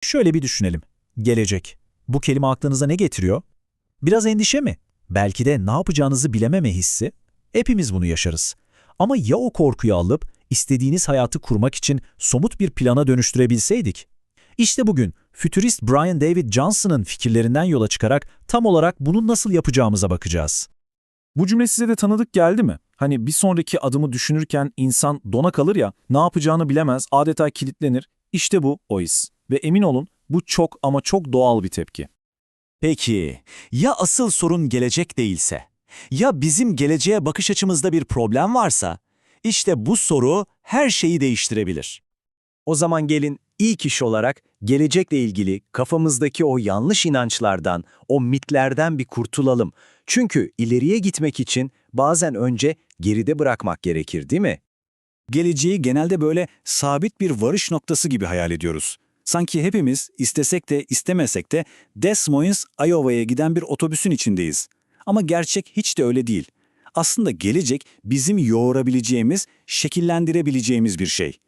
Şöyle bir düşünelim. Gelecek. Bu kelime aklınıza ne getiriyor? Biraz endişe mi? Belki de ne yapacağınızı bilememe hissi? Hepimiz bunu yaşarız. Ama ya o korkuyu alıp istediğiniz hayatı kurmak için somut bir plana dönüştürebilseydik? İşte bugün fütürist Brian David Johnson'ın fikirlerinden yola çıkarak tam olarak bunu nasıl yapacağımıza bakacağız. Bu cümle size de tanıdık geldi mi? Hani bir sonraki adımı düşünürken insan dona kalır ya, ne yapacağını bilemez, adeta kilitlenir. İşte bu o his. Ve emin olun bu çok ama çok doğal bir tepki. Peki, ya asıl sorun gelecek değilse? Ya bizim geleceğe bakış açımızda bir problem varsa? İşte bu soru her şeyi değiştirebilir. O zaman gelin ilk iş olarak gelecekle ilgili kafamızdaki o yanlış inançlardan, o mitlerden bir kurtulalım. Çünkü ileriye gitmek için bazen önce geride bırakmak gerekir değil mi? Geleceği genelde böyle sabit bir varış noktası gibi hayal ediyoruz. Sanki hepimiz istesek de istemesek de Des Moines, Iowa'ya giden bir otobüsün içindeyiz. Ama gerçek hiç de öyle değil. Aslında gelecek bizim yoğurabileceğimiz, şekillendirebileceğimiz bir şey.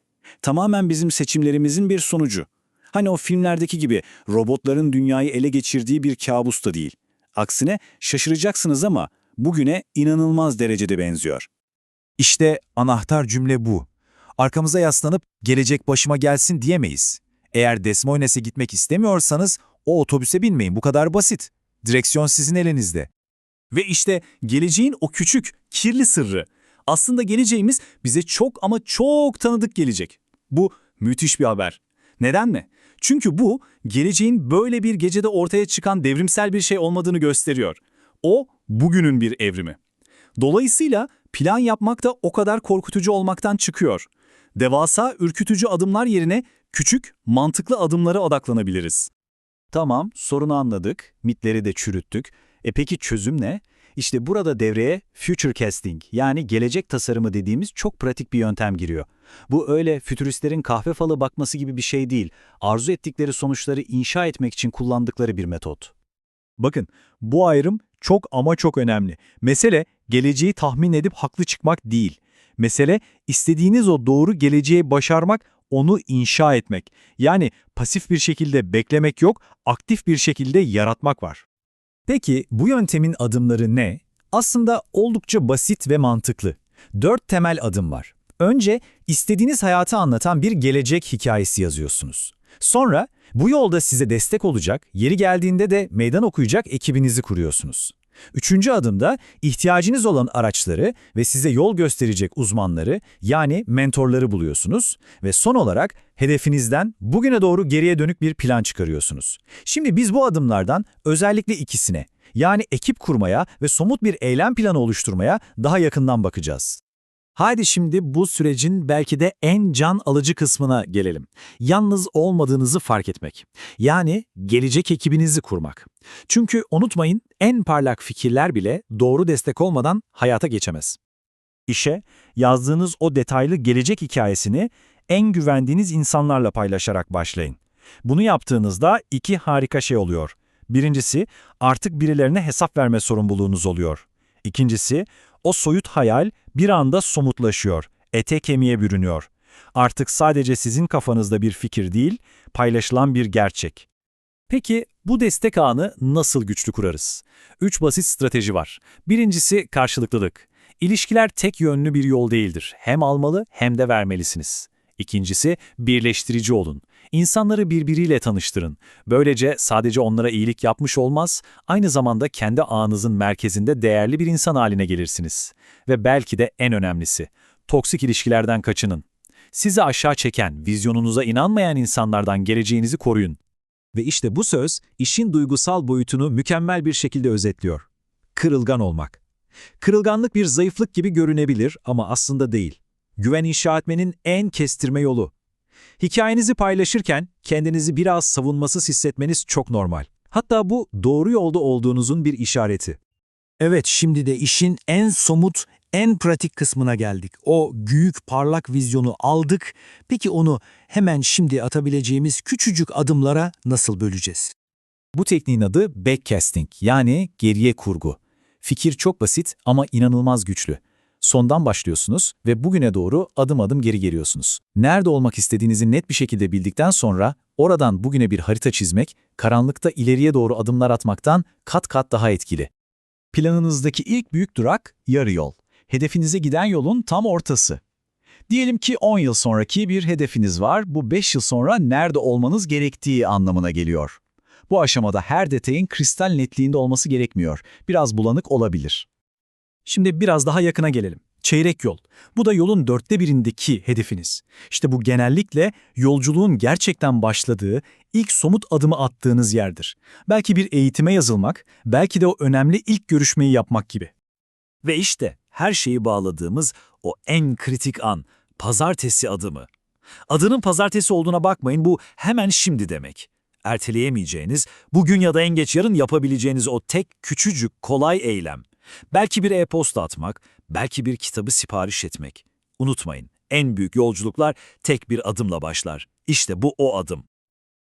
Tamamen bizim seçimlerimizin bir sonucu. Hani o filmlerdeki gibi robotların dünyayı ele geçirdiği bir kabus da değil. Aksine şaşıracaksınız ama bugüne inanılmaz derecede benziyor. İşte anahtar cümle bu. Arkamıza yaslanıp gelecek başıma gelsin diyemeyiz. Eğer Des Moines'e gitmek istemiyorsanız o otobüse binmeyin bu kadar basit. Direksiyon sizin elinizde. Ve işte geleceğin o küçük, kirli sırrı. Aslında geleceğimiz bize çok ama çok tanıdık gelecek. Bu müthiş bir haber. Neden mi? Çünkü bu, geleceğin böyle bir gecede ortaya çıkan devrimsel bir şey olmadığını gösteriyor. O, bugünün bir evrimi. Dolayısıyla plan yapmak da o kadar korkutucu olmaktan çıkıyor. Devasa, ürkütücü adımlar yerine küçük, mantıklı adımlara odaklanabiliriz. Tamam, sorunu anladık, mitleri de çürüttük. E peki çözüm ne? İşte burada devreye future casting yani gelecek tasarımı dediğimiz çok pratik bir yöntem giriyor. Bu öyle fütüristlerin kahve falı bakması gibi bir şey değil. Arzu ettikleri sonuçları inşa etmek için kullandıkları bir metot. Bakın, bu ayrım çok ama çok önemli. Mesele geleceği tahmin edip haklı çıkmak değil. Mesele istediğiniz o doğru geleceği başarmak, onu inşa etmek. Yani pasif bir şekilde beklemek yok, aktif bir şekilde yaratmak var. Peki bu yöntemin adımları ne? Aslında oldukça basit ve mantıklı. Dört temel adım var. Önce istediğiniz hayatı anlatan bir gelecek hikayesi yazıyorsunuz. Sonra bu yolda size destek olacak, yeri geldiğinde de meydan okuyacak ekibinizi kuruyorsunuz. Üçüncü adımda ihtiyacınız olan araçları ve size yol gösterecek uzmanları yani mentorları buluyorsunuz ve son olarak hedefinizden bugüne doğru geriye dönük bir plan çıkarıyorsunuz. Şimdi biz bu adımlardan özellikle ikisine yani ekip kurmaya ve somut bir eylem planı oluşturmaya daha yakından bakacağız. Haydi şimdi bu sürecin belki de en can alıcı kısmına gelelim. Yalnız olmadığınızı fark etmek. Yani gelecek ekibinizi kurmak. Çünkü unutmayın en parlak fikirler bile doğru destek olmadan hayata geçemez. İşe yazdığınız o detaylı gelecek hikayesini en güvendiğiniz insanlarla paylaşarak başlayın. Bunu yaptığınızda iki harika şey oluyor. Birincisi artık birilerine hesap verme sorumluluğunuz oluyor. İkincisi o soyut hayal bir anda somutlaşıyor, ete kemiğe bürünüyor. Artık sadece sizin kafanızda bir fikir değil, paylaşılan bir gerçek. Peki bu destek ağını nasıl güçlü kurarız? Üç basit strateji var. Birincisi karşılıklılık. İlişkiler tek yönlü bir yol değildir. Hem almalı hem de vermelisiniz. İkincisi birleştirici olun. İnsanları birbiriyle tanıştırın. Böylece sadece onlara iyilik yapmış olmaz, aynı zamanda kendi ağınızın merkezinde değerli bir insan haline gelirsiniz. Ve belki de en önemlisi, toksik ilişkilerden kaçının. Sizi aşağı çeken, vizyonunuza inanmayan insanlardan geleceğinizi koruyun. Ve işte bu söz, işin duygusal boyutunu mükemmel bir şekilde özetliyor. Kırılgan olmak. Kırılganlık bir zayıflık gibi görünebilir ama aslında değil. Güven inşa etmenin en kestirme yolu. Hikayenizi paylaşırken kendinizi biraz savunmasız hissetmeniz çok normal. Hatta bu doğru yolda olduğunuzun bir işareti. Evet, şimdi de işin en somut, en pratik kısmına geldik. O büyük parlak vizyonu aldık. Peki onu hemen şimdi atabileceğimiz küçücük adımlara nasıl böleceğiz? Bu tekniğin adı backcasting yani geriye kurgu. Fikir çok basit ama inanılmaz güçlü. Sondan başlıyorsunuz ve bugüne doğru adım adım geri geliyorsunuz. Nerede olmak istediğinizi net bir şekilde bildikten sonra Oradan bugüne bir harita çizmek, karanlıkta ileriye doğru adımlar atmaktan kat kat daha etkili. Planınızdaki ilk büyük durak yarı yol. Hedefinize giden yolun tam ortası. Diyelim ki 10 yıl sonraki bir hedefiniz var, bu 5 yıl sonra nerede olmanız gerektiği anlamına geliyor. Bu aşamada her detayın kristal netliğinde olması gerekmiyor, biraz bulanık olabilir. Şimdi biraz daha yakına gelelim. Çeyrek yol. Bu da yolun dörtte birindeki hedefiniz. İşte bu genellikle yolculuğun gerçekten başladığı, ilk somut adımı attığınız yerdir. Belki bir eğitime yazılmak, belki de o önemli ilk görüşmeyi yapmak gibi. Ve işte her şeyi bağladığımız o en kritik an, pazartesi adımı. Adının pazartesi olduğuna bakmayın bu hemen şimdi demek. Erteleyemeyeceğiniz, bugün ya da en geç yarın yapabileceğiniz o tek küçücük kolay eylem. Belki bir e-posta atmak, belki bir kitabı sipariş etmek. Unutmayın, en büyük yolculuklar tek bir adımla başlar. İşte bu o adım.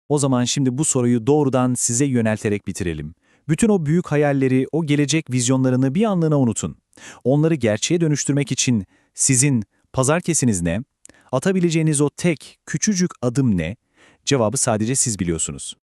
O zaman şimdi bu soruyu doğrudan size yönelterek bitirelim. Bütün o büyük hayalleri, o gelecek vizyonlarını bir anlığına unutun. Onları gerçeğe dönüştürmek için sizin pazarkesiniz ne? Atabileceğiniz o tek, küçücük adım ne? Cevabı sadece siz biliyorsunuz.